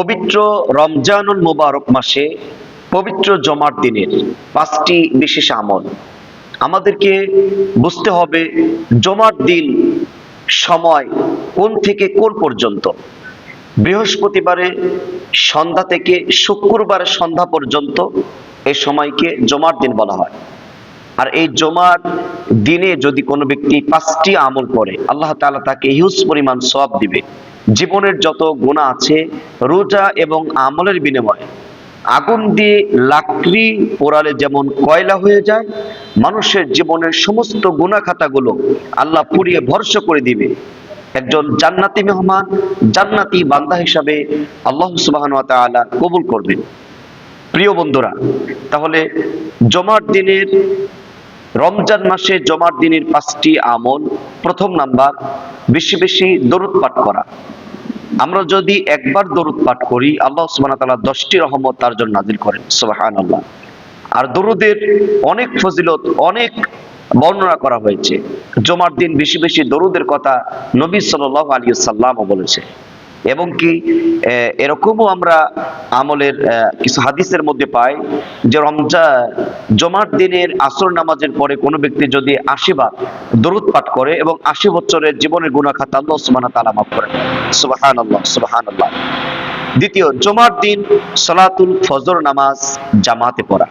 পবিত্র রমজানুল মোবারক মাসে পবিত্র জমার দিনের পাঁচটি বিশেষ আমল। আমাদেরকে বুঝতে হবে জমার দিন সময় কোন থেকে কোন পর্যন্ত। বৃহস্পতিবারে সন্ধ্যা থেকে শুক্রবারে সন্ধ্যা পর্যন্ত এই সময়কে জমার দিন বলা হয়। আর এই জমার দিনে যদি কোনো ব্যক্তি পাঁচটি আমল করে, আল্লাহ তাকে হিউজ পরিমাণ সব দিবে। জীবনের যত গুণা আছে, রোজা এবং আমলের বিনিময়ে আগুন দিয়ে লাকড়ি পোড়ালে যেমন কয়লা হয়ে যায়, মানুষের জীবনের সমস্ত গুণা খাতাগুলো আল্লাহ পুড়িয়ে ভরসা করে দিবে। একজন জান্নাতি মেহমান, জান্নাতি বান্দা হিসাবে আল্লাহ সুবহানাহু ওয়া তাআলা কবুল করবেন। প্রিয় বন্ধুরা, তাহলে জমার দিনের রমজান মাসে জমার দিনের পাঁচটি আমল, প্রথম নাম্বার, বেশি বেশি দরুদ পাঠ করা। আমরা যদি একবার দরুদ পাঠ করি, আল্লাহ সুবহানাহু তালা দশটি রহমত তার জন্য নাজিল করেন, সুবহানাল্লাহ। আর দরুদের অনেক ফজিলত, অনেক বর্ণনা করা হয়েছে। জমার দিন বেশি বেশি দরুদের কথা নবী সাল্লাল্লাহু আলাইহি সাল্লামও বলেছে। এবং কি এরকমও আমরা আমলের কিছু হাদিসের মধ্যে পাই যে রমজা, জমার দিনের আসর নামাজের পরে কোনো ব্যক্তি যদি আশি বার দরুদ পাঠ করে এবং আশি বছরের জীবনের গুণা খাতা আল্লাহ সুবহানাহু ওয়া তাআলা মাফ করেন সুবহানাল্লাহ সুবহানাল্লাহ। দ্বিতীয়, জমার দিন সলাতুল ফজর নামাজ জামাতে পড়া।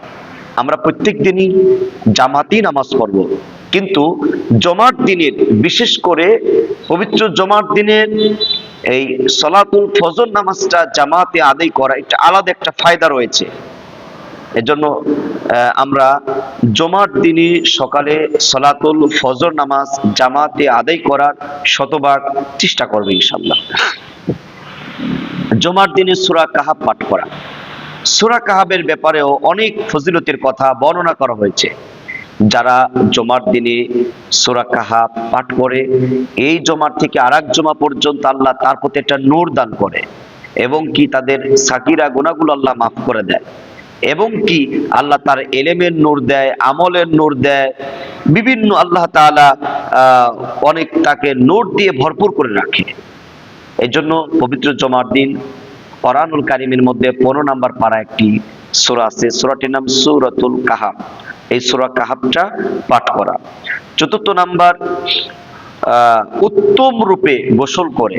আমরা প্রত্যেক দিনই জামাতি নামাজ পড়ব। কিন্তু জমার দিনের, বিশেষ করে পবিত্র জমার দিনের এই সলাতুল ফজর নামাজটা জামাতে আদায় করা একটা আলাদা একটা ফায়দা রয়েছে। এজন্য আমরা জমার দিনে সকালে সলাতুল ফজর নামাজ জামাতে আদায় করার শতভাগ চেষ্টা করবে ইনশাল্লাহ জমার দিনে সুরা কাহাব পাঠ করা। সুরা কাহাবের ব্যাপারেও অনেক ফজিলতের কথা বর্ণনা করা হয়েছে। যারা জমার দিনে সোরা কাহাব পাঠ করে এই জমার থেকে আর জমা পর্যন্ত আল্লাহ তার প্রতি একটা নূর দান করে এবং কি তাদের সাকিরা গুণাগুলো আল্লাহ মাফ করে দেয় এবং কি আল্লাহ তার এলেমের নূর দেয় আমলের নূর দেয় বিভিন্ন আল্লাহ আহ, অনেক তাকে নূর দিয়ে ভরপুর করে রাখে। এই জন্য পবিত্র জমার দিন কোরআনুল কারিমের মধ্যে পনেরো নাম্বার পাড়া একটি সূরা আছে সূরাটির নাম সূরাতুল কাহাব এই সূরা কাহাবটা পাঠ করা। চতুর্থ নাম্বার উত্তম রূপে গোসল করে।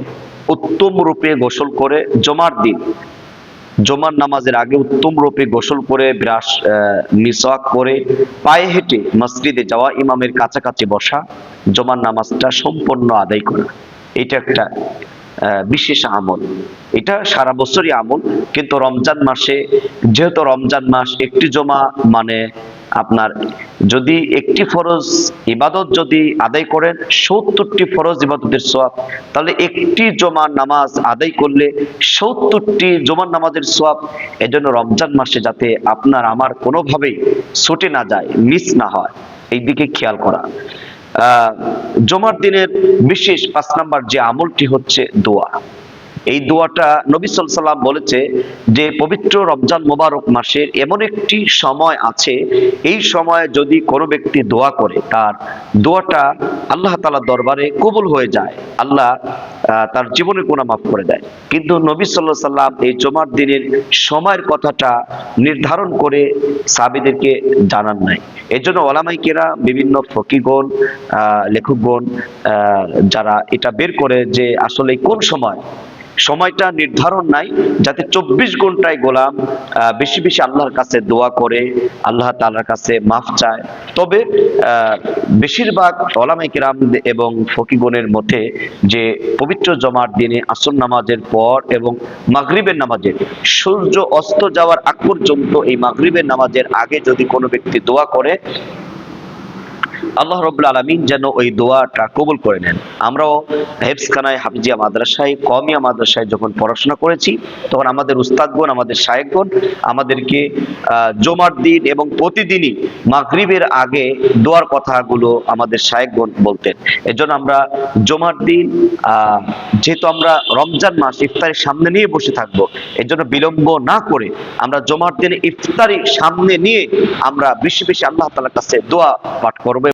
উত্তম রূপে গোসল করে জমার দিন। জমার নামাজের আগে উত্তম রূপে গোসল করে, ব্রাশ মিসওয়াক করে, পায়ে হেঁটে মসজিদে যাওয়া, ইমামের কাছাকাছি বসা, জমার নামাজটা সম্পূর্ণ আদায় করা। এটা একটা বিশেষ আমল। এটা সারা বছরই আমল, কিন্তু রমজান মাসে, যেহেতু রমজান মাস, একটি জমা মানে আপনার যদি একটি ফরজ ইবাদত যদি আদায় করেন, সত্তরটি ফরজ ইবাদতের সোয়াব তাহলে একটি জমা নামাজ আদায় করলে সত্তরটি জমার নামাজের সোয়াব এজন্য রমজান মাসে যাতে আপনার আমার কোনোভাবেই ছুটে না যায়, মিস না হয়। এই দিকে খেয়াল করা। জমার দিনের বিশেষ পাঁচ নাম্বার যে আমলটি হচ্ছে দোয়া। এই দোয়াটা নবী সাল্লাম বলেছে যে, পবিত্র রমজান মোবারক মাসের এমন একটি সময় আছে, এই সময়ে যদি কোনো ব্যক্তি দোয়া করে, তার দোয়াটা আল্লাহ তাআলার দরবারে কবুল হয়ে যায়, আল্লাহ তার জীবনের গুণা মাফ করে দেয়। কিন্তু নবী সাল্লাহ সাল্লাম এই জমার দিনের সময়ের কথাটা নির্ধারণ করে সাবিদেরকে জানান নাই। এর জন্য ওলামাইকেরা বিভিন্ন ফকিগণ লেখকগণ যারা এটা বের করে যে, আসলে কোন সময় সময়টা নির্ধারণ নাই, যাতে চব্বিশ ঘন্টায় গোলাম বেশি বেশি আল্লাহর কাছে দোয়া করে, আল্লাহ তালার কাছে মাফ চায়। তবে বেশিরভাগ ওলামাই কিরাম এবং ফকিগণের মধ্যে যে পবিত্র জমার দিনে আসর নামাজের পর এবং মাগরিবের নামাজের, সূর্য অস্ত যাওয়ার আগ পর্যন্ত এই মাগরিবের নামাজের আগে যদি কোনো ব্যক্তি দোয়া করে আল্লাহ রব্বুল আলমিন যেন ওই দোয়াটা কবুল করে নেন। আমরাও হেফসখানায় হাফিজিয়া মাদ্রাসায় কমিয়া মাদ্রাসায় যখন পড়াশোনা করেছি, তখন আমাদের উস্তাদগণ, আমাদের শায়েকগণ আমাদেরকে জমার দিন এবং প্রতিদিনই মাগরিবের আগে দোয়ার কথাগুলো আমাদের শায়েকগণ বলতেন। এজন্য আমরা জমার দিন যেহেতু আমরা রমজান মাস ইফতারের সামনে নিয়ে বসে থাকব, এজন্য বিলম্ব না করে আমরা জমার দিনে ইফতারি সামনে নিয়ে আমরা বেশি বেশি আল্লাহ তাআলার কাছে দোয়া পাঠ করব।